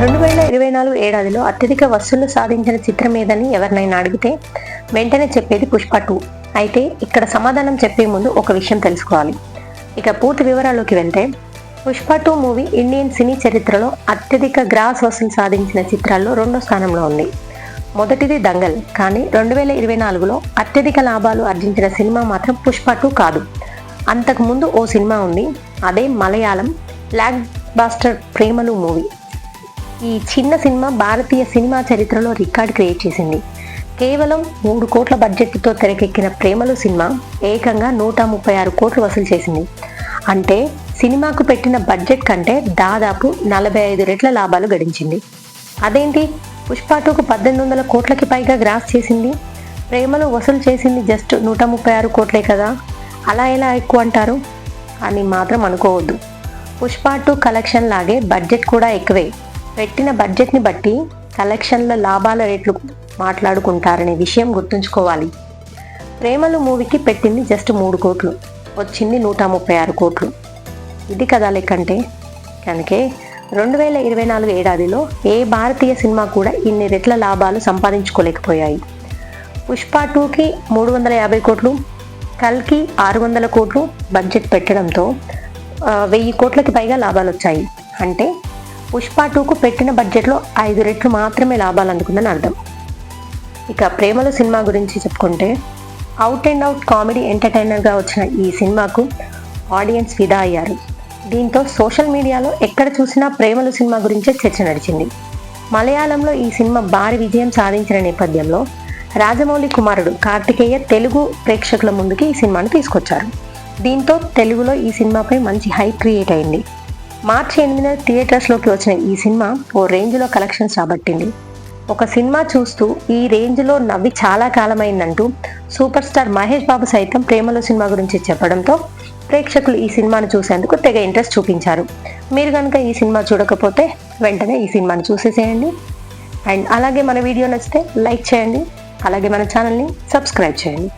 రెండు వేల ఇరవై నాలుగు ఏడాదిలో అత్యధిక వసూళ్ళు సాధించిన చిత్రం ఏదని ఎవరినైనా అడిగితే వెంటనే చెప్పేది పుష్ప టూ. అయితే ఇక్కడ సమాధానం చెప్పే ముందు ఒక విషయం తెలుసుకోవాలి. ఇక పూర్తి వివరాల్లోకి వెళ్తే Pushpa two movie Indian cine చరిత్రలో అత్యధిక గ్రాస్ వసూలు సాధించిన చిత్రాల్లో రెండో స్థానంలో ఉంది. మొదటిది దంగల్ కానీ రెండు వేల ఇరవై నాలుగులో అత్యధిక లాభాలు ఆర్జించిన సినిమా మాత్రం పుష్ప టూ కాదు. అంతకుముందు ఓ సినిమా ఉంది అదే Malayalam blockbuster Premalu movie. ఈ చిన్న సినిమా భారతీయ సినిమా చరిత్రలో రికార్డ్ క్రియేట్ చేసింది. కేవలం మూడు కోట్ల బడ్జెట్తో తెరకెక్కిన ప్రేమలు సినిమా ఏకంగా నూట ముప్పై ఆరు కోట్లు వసూలు చేసింది. అంటే సినిమాకు పెట్టిన బడ్జెట్ కంటే దాదాపు నలభై ఐదు రెట్ల లాభాలు గడించింది. అదేంటి? పుష్ప టూకు పద్దెనిమిది వందల కోట్లకి పైగా గ్రాస్ చేసింది? ప్రేమలు వసూలు చేసింది జస్ట్ నూట ముప్పై ఆరు కోట్లే కదా? అలా ఎలా ఎక్కువ అంటారు? అని మాత్రం అనుకోవద్దు. పుష్ప టూ కలెక్షన్ లాగే బడ్జెట్ కూడా ఎక్కువే. పెట్టిన బడ్జెట్ని బట్టి కలెక్షన్ల లాభాల రేట్లు మాట్లాడుకుంటారనే విషయం గుర్తుంచుకోవాలి. ప్రేమలు మూవీకి పెట్టింది జస్ట్ మూడు కోట్లు. వచ్చింది నూట ముప్పై ఆరు కోట్లు. ఇది కదా లెక్కంటే కనుకే రెండు వేల ఇరవై నాలుగు ఏడాదిలో ఏ భారతీయ సినిమా కూడా ఇన్ని రెట్ల లాభాలు సంపాదించుకోలేకపోయాయి. పుష్ప టూకి మూడు వందల యాభై కోట్లు కల్కి ఆరు వందల కోట్లు బడ్జెట్ పెట్టడంతో వెయ్యి కోట్లకి పైగా లాభాలు వచ్చాయి అంటే పుష్ప టూకు పెట్టిన బడ్జెట్లో ఐదు రెట్లు మాత్రమే లాభాలు అందుకుందని అర్థం. ఇక ప్రేమలు సినిమా గురించి చెప్పుకుంటే అవుట్ అండ్ అవుట్ కామెడీ ఎంటర్టైనర్గా వచ్చిన ఈ సినిమాకు ఆడియన్స్ ఫిదా అయ్యారు. దీంతో సోషల్ మీడియాలో ఎక్కడ చూసినా ప్రేమలు సినిమా గురించే చర్చ నడిచింది. మలయాళంలో ఈ సినిమా భారీ విజయం సాధించిన నేపథ్యంలో రాజమౌళి కుమారుడు కార్తికేయ తెలుగు ప్రేక్షకుల ముందుకి ఈ సినిమాను తీసుకొచ్చారు. దీంతో తెలుగులో ఈ సినిమాపై మంచి హైప్ క్రియేట్ అయింది. మార్చి ఎనిమిదిన థియేటర్స్లోకి వచ్చిన ఈ సినిమా ఓ రేంజ్లో కలెక్షన్స్ రాబట్టింది. ఒక సినిమా చూస్తూ ఈ రేంజ్లో నవ్వి చాలా కాలమైందంటూ సూపర్ స్టార్ మహేష్ బాబు సైతం ప్రేమలో సినిమా గురించి చెప్పడంతో ప్రేక్షకులు ఈ సినిమాను చూసేందుకు తెగ ఇంట్రెస్ట్ చూపించారు. మీరు కనుక ఈ సినిమా చూడకపోతే వెంటనే ఈ సినిమాను చూసేసేయండి. అండ్ అలాగే మన వీడియో నచ్చితే లైక్ చేయండి. అలాగే మన ఛానల్ని సబ్స్క్రైబ్ చేయండి.